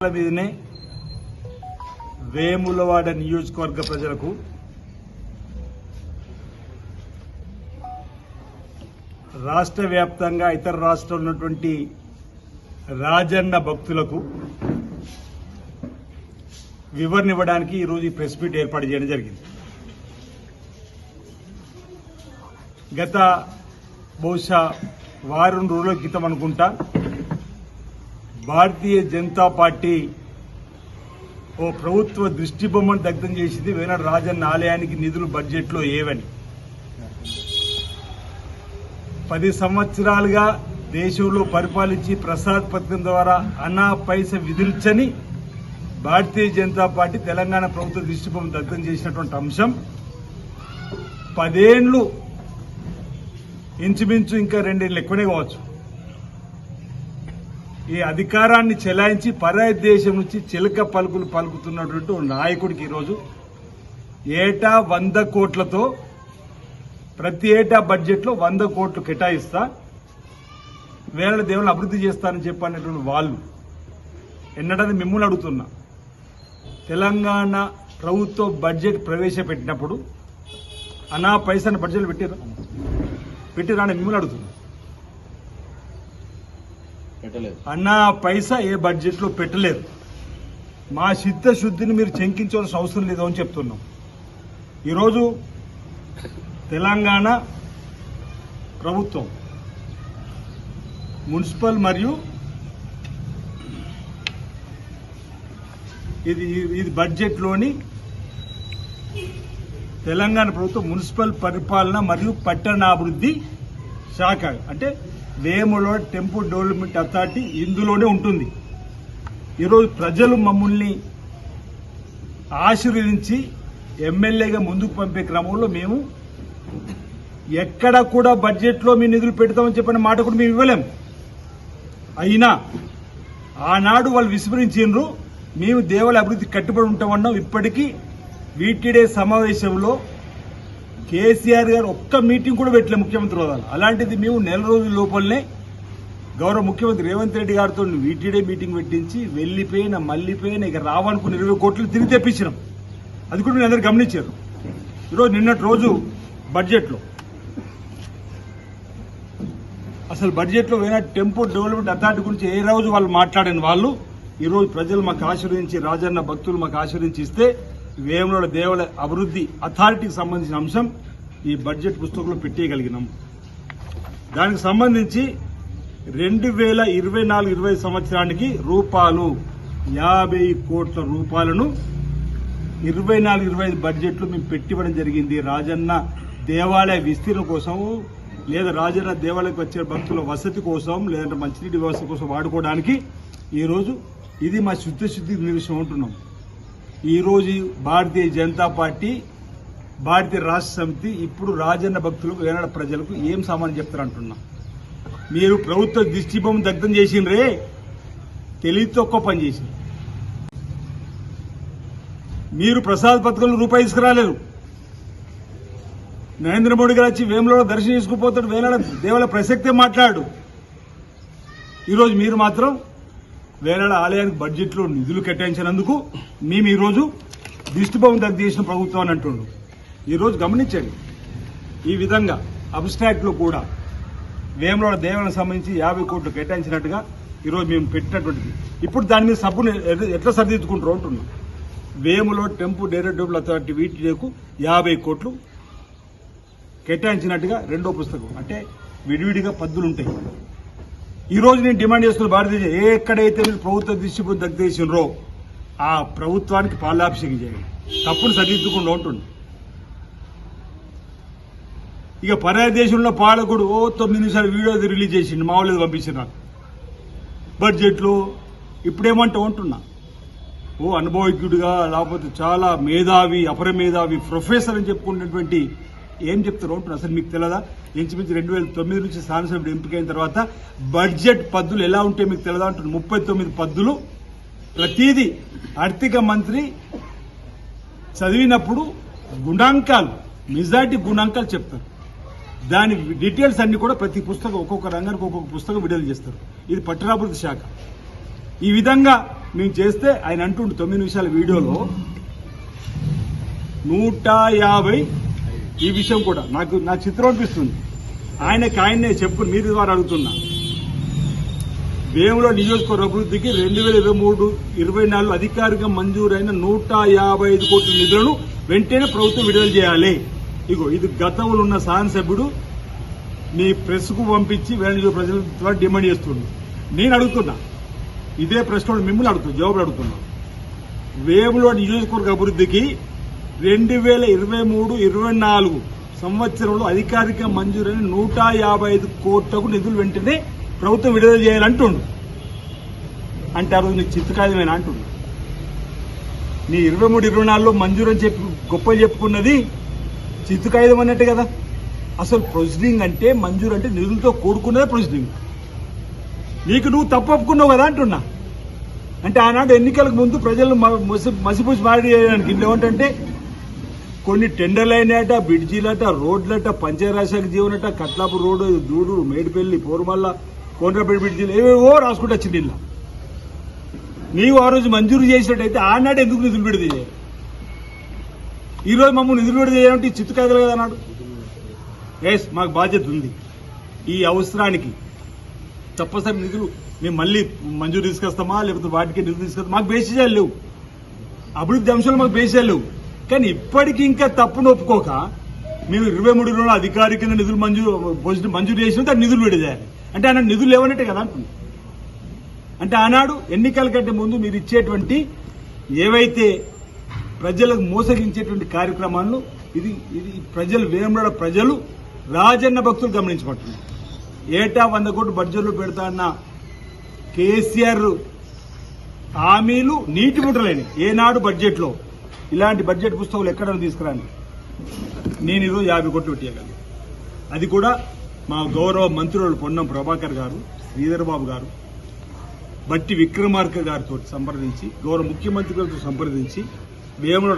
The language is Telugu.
మీదనే వేములవాడ నియోజకవర్గ ప్రజలకు రాష్ట్ర వ్యాప్తంగా ఇతర రాష్ట్రంలో ఉన్నటువంటి రాజన్న భక్తులకు వివరణ ఇవ్వడానికి ఈరోజు ఈ ప్రెస్ మీట్ ఏర్పాటు చేయడం జరిగింది. గత బహుశా వారం రోజుల క్రితం అనుకుంటా భారతీయ జనతా పార్టీ ఓ ప్రభుత్వ దృష్టి బొమ్మను దగ్ధం చేసింది వేనాడు రాజన్న ఆలయానికి నిధులు బడ్జెట్లో ఏవని. పది సంవత్సరాలుగా దేశంలో పరిపాలించి ప్రసాద్ పథకం ద్వారా అనా పైస విధించని భారతీయ జనతా పార్టీ తెలంగాణ ప్రభుత్వ దృష్టిబొమ్మ దగ్ధం చేసినటువంటి అంశం. పదేండ్లు ఇంచుమించు ఇంకా రెండేళ్ళు ఎక్కువనే కావచ్చు. ఈ అధికారాన్ని చెలాయించి పరాయి దేశం నుంచి చిలక పలుకులు పలుకుతున్నటువంటి నాయకుడికి ఈరోజు ఏటా వంద కోట్లతో ప్రతి ఏటా బడ్జెట్లో వంద కోట్లు కేటాయిస్తా వేల దేవుళ్ళు అభివృద్ధి చేస్తానని చెప్పనేటువంటి వాళ్ళు. ఎన్నడని మిమ్మల్ని అడుగుతున్నా తెలంగాణ ప్రభుత్వ బడ్జెట్ ప్రవేశపెట్టినప్పుడు అనా పైసని బడ్జెట్ పెట్టారు పెట్టిరాని మిమ్మల్ని అడుగుతున్నా. అన్న పైసా ఏ బడ్జెట్లో పెట్టలేదు. మా చిత్తశుద్ధిని మీరు చెంకించవలసిన అవసరం లేదు అని చెప్తున్నాం. ఈరోజు తెలంగాణ ప్రభుత్వం మున్సిపల్ మరియు ఇది ఇది బడ్జెట్లోని తెలంగాణ ప్రభుత్వం మున్సిపల్ పరిపాలన మరియు పట్టణాభివృద్ధి శాఖ. అంటే వేములో టెంపుల్ డెవలప్మెంట్ అథారిటీ ఇందులోనే ఉంటుంది. ఈరోజు ప్రజలు మమ్మల్ని ఆశీర్వదించి ఎమ్మెల్యేగా ముందుకు పంపే క్రమంలో మేము ఎక్కడ కూడా బడ్జెట్లో మీ నిధులు పెడతామని చెప్పిన మాట కూడా మేము ఇవ్వలేం. అయినా ఆనాడు వాళ్ళు విస్మరించిండ్రు మేము దేవాలయ అభివృద్ధి కట్టుబడి ఉంటామన్నాం. ఇప్పటికీ వీటిడే సమావేశంలో కేసీఆర్ గారు ఒక్క మీటింగ్ కూడా పెట్టలే ముఖ్యమంత్రి హోదాలు. అలాంటిది మేము నెల రోజుల లోపలనే గౌరవ ముఖ్యమంత్రి రేవంత్ రెడ్డి గారితో వీటిడే మీటింగ్ పెట్టించి వెళ్ళిపోయిన మళ్ళీపోయిన ఇక రావనుకున్న ఇరవై కోట్లు తిరిగి తెప్పించినాం. అది కూడా మీరు అందరు గమనించారు. ఈరోజు నిన్నటి రోజు బడ్జెట్లో. అసలు బడ్జెట్లో పోయిన టెంపో డెవలప్మెంట్ అథారిటీ గురించి ఏ రోజు వాళ్ళు మాట్లాడిన వాళ్ళు ఈరోజు ప్రజలు మాకు ఆశీర్వదించి రాజన్న భక్తులు మాకు ఆశీర్వదించి ఇస్తే వేముల దేవాలయ అభివృద్ధి అథారిటీకి సంబంధించిన అంశం ఈ బడ్జెట్ పుస్తకంలో పెట్టేయగలిగినాం. దానికి సంబంధించి రెండు వేల ఇరవై నాలుగు ఇరవై సంవత్సరానికి రూపాయలు యాభై కోట్ల రూపాయలను ఇరవై నాలుగు ఇరవై ఐదు బడ్జెట్లు మేము పెట్టివ్వడం జరిగింది. రాజన్న దేవాలయ విస్తీర్ణం కోసం లేదా రాజన్న దేవాలయకు వచ్చే భక్తుల వసతి కోసం లేదంటే మంచినీటి వ్యవస్థ కోసం వాడుకోవడానికి ఈరోజు ఇది మా శుద్ధ శుద్ధి నిమిషం ఉంటున్నాం ఈరోజు భారతీయ జనతా పార్టీ భారతీయ రాష్ట్ర సమితి ఇప్పుడు రాజన్న భక్తులకు ఏనాడ ప్రజలకు ఏం సామాన్యం చెప్తారంటున్నా మీరు ప్రభుత్వ దిష్టిబొమ్మ దగ్ధం చేసిండ్రే తెలివితో ఒక్క పని చేసి. మీరు ప్రసాద్ పథకంలో రూపాయి తీసుకురాలేరు నరేంద్ర మోడీ గారు వచ్చి వేములో దర్శనం చేసుకుపోతాడు వేలాడ దేవుల ప్రసక్తే మాట్లాడు. ఈరోజు మీరు మాత్రం వేలాడ ఆలయానికి బడ్జెట్లో నిధులు కేటాయించినందుకు మేము ఈరోజు దిష్టిబొమ్మ దగ్గర చేసిన ప్రభుత్వం అని అంటుండు ఈరోజు గమనించండి ఈ విధంగా అబ్స్ట్రాక్ట్లో కూడా వేములవాడ దేవాలకు సంబంధించి యాభై కోట్లు కేటాయించినట్టుగా ఈరోజు మేము పెట్టినటువంటిది. ఇప్పుడు దాని మీద సబ్బును ఎట్లా సరిదిద్దుకుంటారు అంటున్నాం. వేములో టెంపు డైరెక్టివ్ అథారిటీ వీటికు యాభై కోట్లు కేటాయించినట్టుగా రెండో పుస్తకం. అంటే విడివిడిగా పద్దులు ఉంటాయి ఈ రోజు నేను డిమాండ్ చేస్తున్న భారతదేశం ఎక్కడైతే మీరు ప్రభుత్వ దృష్టి దగ్గర ఆ ప్రభుత్వానికి పాలాభిషేకం చేయండి. తప్పును సరిదిద్దుకుండా ఉంటుంది ఇక పరాయి దేశంలో పాలకుడు ఓ తొమ్మిది నిమిషాలు వీడియో రిలీజ్ చేసిండు మా వాళ్ళు పంపించిన నాకు. బడ్జెట్లో ఇప్పుడేమంటే ఉంటున్నా. ఓ అనుభవజ్ఞుడిగా లేకపోతే చాలా మేధావి అపర మేధావి ప్రొఫెసర్ అని చెప్పుకున్నటువంటి ఏం చెప్తారు అంటున్నా. అసలు మీకు తెలియదా ఇంచుమించు రెండు వేల తొమ్మిది నుంచి స్థానసభ్యుడు ఎంపికైన తర్వాత బడ్జెట్ పద్దులు ఎలా ఉంటే మీకు తెలియదా అంటున్నారు ముప్పై తొమ్మిది పద్దులు ప్రతిదీ ఆర్థిక మంత్రి చదివినప్పుడు గుణాంకాలు మెజార్టీ గుణాంకాలు చెప్తారు. దాని డీటెయిల్స్ అన్ని కూడా ప్రతి పుస్తకం ఒక్కొక్క రంగానికి ఒక్కొక్క పుస్తకం విడుదల చేస్తారు. ఇది పట్టణాభివృద్ధి శాఖ. ఈ విధంగా మేము చేస్తే ఆయన అంటుండే తొమ్మిది నిమిషాల వీడియోలో నూట యాభై ఈ విషయం కూడా నాకు నా చిత్రం అనిపిస్తుంది. ఆయనకి ఆయన్నే చెప్పు మీరు ద్వారా అడుగుతున్నా. వేముల నియోజకవర్గ అభివృద్ధికి రెండు వేల ఇరవై మూడు ఇరవై నాలుగు అధికారిక మంజూరైన నూట యాభై ఐదు కోట్ల నిధులను వెంటనే ప్రభుత్వం విడుదల చేయాలి. ఇగో ఇది గతంలో ఉన్న శాసనసభ్యుడు మీ ప్రెస్కు పంపించి వేల ప్రజల ద్వారా డిమాండ్ చేస్తుంది నేను అడుగుతున్నా. ఇదే ప్రశ్నలు మిమ్మల్ని అడుగుతున్నా జవాబులు అడుగుతున్నా. వేములో నియోజకవర్గ అభివృద్ధికి రెండు వేల ఇరవై మూడు ఇరవై నాలుగు సంవత్సరంలో అధికారిక మంజూరైన నూట యాభై ఐదు కోట్లకు నిధులు వెంటనే ప్రభుత్వం విడుదల చేయాలంటుండు. అంటే ఆ రోజు నీకు చిత్తకాయమేనా అంటుండు? నీ ఇరవై మూడు ఇరవై నాలుగులో మంజూరు అని చెప్పి గొప్ప చెప్పుకున్నది చిత్తకాయుధం అన్నట్టే కదా. అసలు ప్రొసీడింగ్ అంటే మంజూరు అంటే నిధులతో కూడుకున్నదే ప్రొసీడింగ్. నీకు నువ్వు తప్పు ఒప్పుకున్నావు కదా అంటున్నా. అంటే ఆనాడు ఎన్నికలకు ముందు ప్రజలు మసి మసిపూసి మారడి చేయడానికి ఇల్లు ఏమంటే కొన్ని టెండర్లు అయినాయట బ్రిడ్జీలట రోడ్లట పంచరాశాఖ జీవనట కట్లాపు రోడ్డు దూడు మేడిపల్లి పోరుమల్ల కోనరాపేట బ్రిడ్జీలు ఏవేవో రాసుకుంటూ వచ్చింది నీవు ఆ రోజు మంజూరు చేసినట్టయితే ఆనాడు ఎందుకు నిధులు విడుదల చేయాలి? ఈ రోజు మమ్మల్ని నిధులు విడుదల చేయాలంటే చిత్తు కదలే కదా అన్నాడు ఎస్ మాకు బాధ్యత ఉంది. ఈ అవసరానికి తప్పసరి నిధులు మేము మళ్ళీ మంజూరు తీసుకొస్తామా లేకపోతే వాటికి నిధులు తీసుకొస్తామా? మాకు బేసిజాలు లేవు. అభివృద్ధి అంశాలు మాకు బేసిజాలు లేవు. కానీ ఇప్పటికీ ఇంకా తప్పును ఒప్పుకోక మేము ఇరవై మూడు రోజులు అధికారికంగా నిధులు మంజూరు మంజూరు చేసిన దాన్ని నిధులు విడుదల అంటే ఆయన నిధులు లేవనట్టే కదా అంటుంది. అంటే ఆనాడు ఎన్నికల కంటే ముందు మీరు ఇచ్చేటువంటి ఏవైతే ప్రజలకు మోసగించేటువంటి కార్యక్రమాలను ఇది ఇది ప్రజలు వేమడ ప్రజలు రాజన్న భక్తులు గమనించబడుతున్నారు. ఏటా వంద కోట్లు బడ్జెట్లో పెడతా అన్న కేసీఆర్ హామీలు నీటి ముట్టలేని. ఏనాడు బడ్జెట్లో ఇలాంటి బడ్జెట్ పుస్తకాలు ఎక్కడ తీసుకురాని నేను ఈరోజు యాభై కోట్లు పెట్టేయగలను. అది కూడా మా గౌరవ మంత్రులు పొన్నం ప్రభాకర్ గారు శ్రీధర్బాబు గారు బట్టి విక్రమార్క గారితో సంప్రదించి గౌరవ ముఖ్యమంత్రి గారితో సంప్రదించి వేముల